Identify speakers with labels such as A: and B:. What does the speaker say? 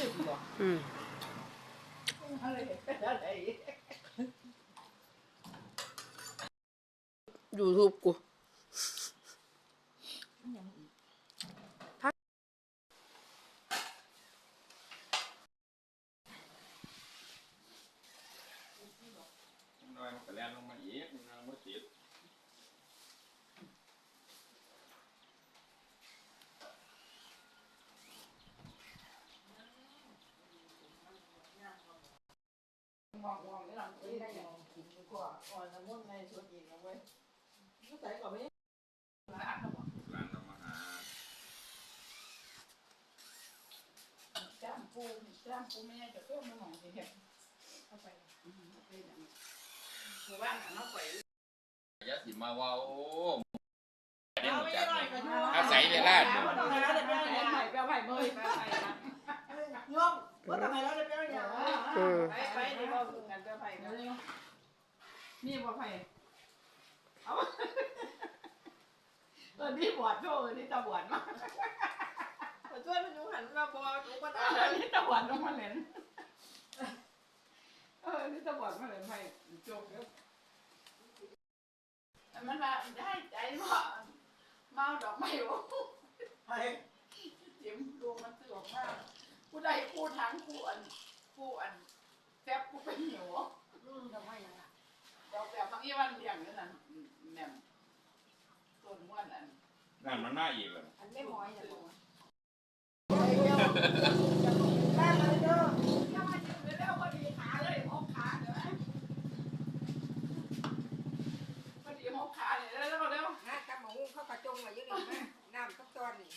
A: ชื่อบอก อืมอะไรเป็นอยูทูบกูน้อยมันก็แล่นลงมาอีกมันเอาบ่ติดมองไม่หลังไม่ได้ยัง
B: กินดีกว่า
C: อ่อนน้ำมันในส่วนอีนะเว้ยก็ใส่ก่อนไม่
A: ละอันนะบอก
D: ร้านเรามาหา
A: จ้ามปูจ้ามปูแม่จะเพิ่มมันหอยสิเห็นเข้าไปเข้าไปอย่างนี้คือว่าน้องไป
D: ย่าสิมาว้าโอ้เดี๋ยวไม่จักได้
C: นี่ก็อาศัยเวลาเดี๋ยวต้องให้เราได้ไปไหนไป
A: ไปไปเมื่อยไปไป
C: นะโยมว่าทำไมเราได้ไปไหนไปไปนี่เราฝึ กกันไปไปกัน
A: นี่บ่ไปเอาเออนี่บวชโชว์นี่ตาบวชมา
B: ช่วยมันดูหันมาบอกดูก็ได้เออน
A: ี่ตาบวชต้องมาเล่นเออนี่ตาบวชมาเล่นไปจบแล้วมันมาได้ใจว่าเมาดอกไม้โอ้
C: ไป
A: เดี๋ยวดวงมันสวยมากผู้ใดผู้ทั้งผู้อันผู้อัน
B: ดอกไม้ยังล่ะ
A: ดอกแบบบางยี่วันเลี้ยงนั่นน่ะแหม่มต้นม้วนอัน
D: นั่นมันน่าอีกเลย
B: อันไม่หมอยน่ะบอก
A: ว่า
B: ถ้ายืนเ
A: ร็วๆพอดีขาเลยหกขาเดี๋ยวนะพอดีหกขาเลยเร็วๆเร็ว
B: นะกำมะฮุ้เขากระจงมาเยอะเลยนะน้ำสักตอนนี่